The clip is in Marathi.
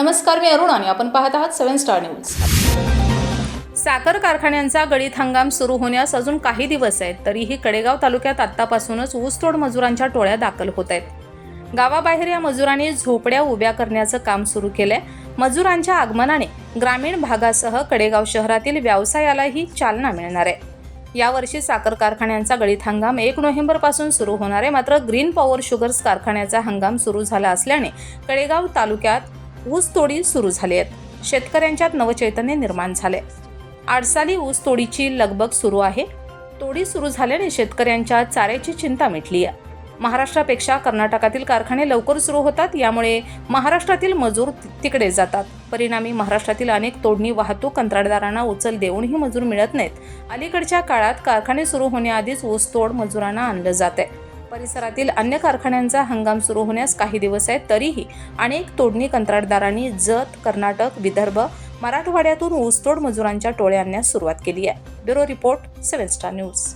नमस्कार मी अरुण आणि आपण पाहत आहात सेव्हन स्टार न्यूज. साखर कारखान्यांचा गळीत हंगाम सुरू होण्यास अजून काही दिवस आहेत तरीही कडेगाव तालुक्यात आत्तापासूनच ऊसतोड मजुरांच्या टोळ्या दाखल होत आहेत. गावाबाहेर या मजुरांनी झोपड्या उभ्या करण्याचं काम सुरू केलंय. मजुरांच्या आगमनाने ग्रामीण भागासह कडेगाव शहरातील व्यवसायालाही चालना मिळणार आहे. यावर्षी साखर कारखान्यांचा गळीत हंगाम एक नोव्हेंबरपासून सुरू होणार आहे. मात्र ग्रीन पॉवर शुगर्स कारखान्याचा हंगाम सुरू झाला असल्याने कडेगाव तालुक्यात ऊसतोडी सुरू झाली आहेत. शेतकऱ्यांच्यात नवचैतन्य निर्माण झाले आडसाली ऊसतोडीची लगबग सुरू आहे. तोडी सुरू झाल्याने शेतकऱ्यांच्या चाऱ्याची चिंता मिटली आहे महाराष्ट्रापेक्षा कर्नाटकातील कारखाने लवकर सुरू होतात यामुळे महाराष्ट्रातील मजूर तिकडे जातात. परिणामी महाराष्ट्रातील अनेक तोडणी वाहतूक कंत्राटदारांना उचल देऊनही मजूर मिळत नाहीत. अलीकडच्या काळात कारखाने सुरू होण्याआधीच ऊसतोड मजुरांना आणलं जात आहे परिसरातील अन्य कारखान्यांचा हंगाम सुरू होण्यास काही दिवस आहेत तरीही अनेक तोडणी कंत्राटदारांनी जत कर्नाटक विदर्भ मराठवाड्यातून ऊसतोड मजुरांच्या टोळ्या आणण्यास सुरुवात केली आहे. Bureau report seven star news.